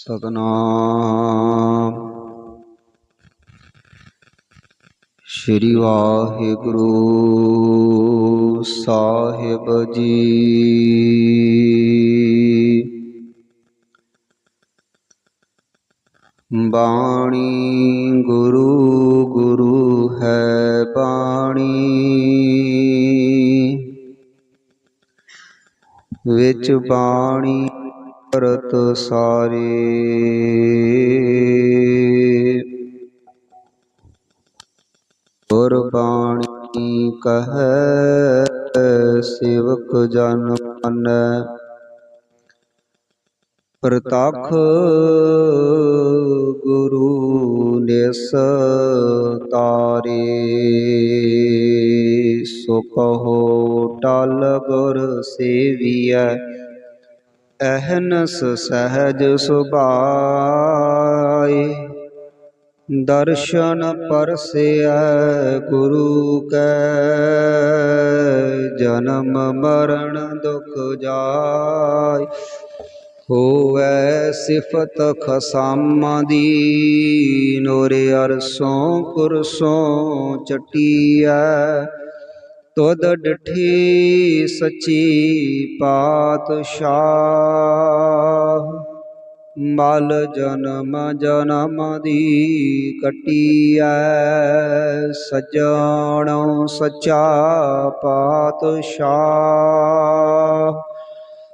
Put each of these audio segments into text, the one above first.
ਸਤਨਾਮ। ਸ਼੍ਰੀ ਵਾਹਿਗੁਰੂ ਸਾਹਿਬ ਜੀ। ਬਾਣੀ ਗੁਰੂ ਗੁਰੂ ਹੈ ਬਾਣੀ। ਵਿੱਚ ਬਾਣੀ ਕਰਤ ਸਾਰੇ। ਗੁਰਬਾਣੀ ਕਹੈ, ਸੇਵਕ ਜਨ ਮੰਨੈ। ਪ੍ਰਤਖ ਗੁਰੂ ਨਿਸ ਤਾਰੇ। ਸੋ ਕਹੋ ਟਲ ਗੁਰ ਸੇਵੀਐ। ਅਹਨਸ ਸਹਜ ਸੁਭਾਈ ਦਰਸ਼ਨ ਪਰਸਿਐ ਗੁਰੂ ਕੈ, ਜਨਮ ਮਰਨ ਦੁਖ ਜਾਇ ਹੋਵੇ ਸਿਫਤ ਖਸਾਮਾਂ ਦੀ, ਨੋਰੇ ਅਰਸੋਂ ਕੁਰਸੋਂ ਚਟੀਐ। ਤੁਧ ਡਿਠੀ ਸੱਚੀ ਪਾਤਸ਼ਾਹ। ਮਲ ਜਨਮ ਜਨਮ ਦੀ ਕਟੀਐ, ਸਜਣੋ ਸੱਚਾ ਪਾਤਸ਼ਾਹ।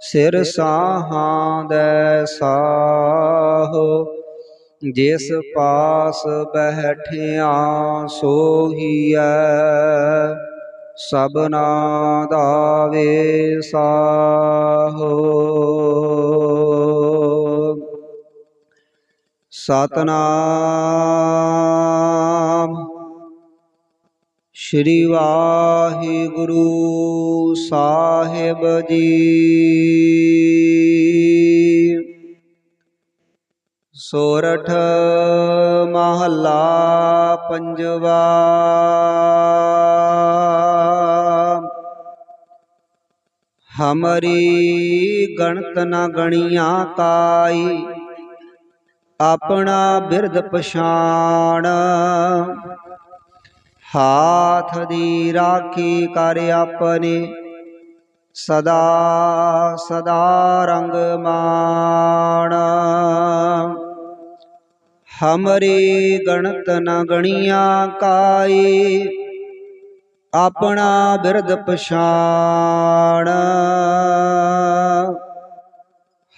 ਸਿਰ ਸਾਹਾਂ ਦੇ ਸਾਹੋ, ਜਿਸ ਪਾਸ ਬੈਠਿਆ ਸੋਹੀਐ। ਸਭਨਾ ਦਾ ਵੇਸਾਹੋ ਸਤਨਾਮ ਸ਼੍ਰੀ ਵਾਹਿਗੁਰੂ ਸਾਹਿਬ ਜੀ। ਸੋਰਠ ਮਹੱਲਾ ਪੰਜਵਾ ਹਮਰੀ ਗਣਤ ਨ ਗਣੀਆਂ ਕਾਈ ਆਪਣਾ ਬਿਰਧ ਪਛਾਣ ਹਾਥ ਦੀ ਰਾਖੀ ਕਰ ਆਪਣੇ ਸਦਾ ਸਦਾ ਰੰਗ ਮਾਣ ਹਮਰੀ ਗਣਤ ਨ ਗਣੀਆਂ ਕਾਈ ਆਪਣਾ ਬਿਰਧ ਪਛਾਣ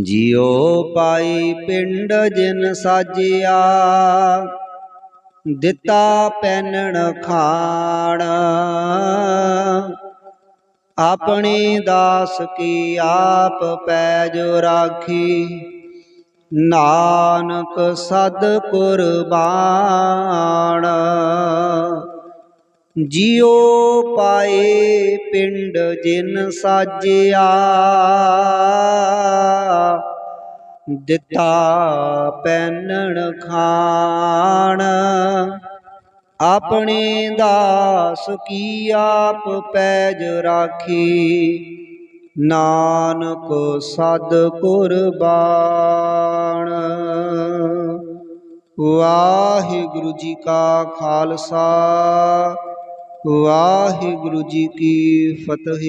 ਜਿਉ ਪਾਈ ਪਿੰਡ ਜਿਨ ਸਾਜਿਆ, ਦਿੱਤਾ ਪੈਨਣ ਖਾਣ। ਆਪਣੀ ਦਾਸ ਕੀ ਆਪ ਪੈ ਜੋ ਰਾਖੀ, ਨਾਨਕ ਸਦ ਕੁਰਬਾਨ। ਜਿਉ ਪਾਏ ਪਿੰਡ ਜਿਨ ਸਾਜਿਆ। ਦਿੱਤਾ ਪੈਨਣ ਖਾਣ। ਆਪਣੇ ਦਾਸ ਕੀ ਆਪ ਪੈਜ ਰਾਖੀ। ਨਾਨਕ ਸਦ ਕੁਰਬਾਨ ਵਾਹਿਗੁਰੂ ਜੀ ਕਾ ਖਾਲਸਾ। ਵਾਹਿਗੁਰੂ ਜੀ ਕੀ ਫਤਿਹ।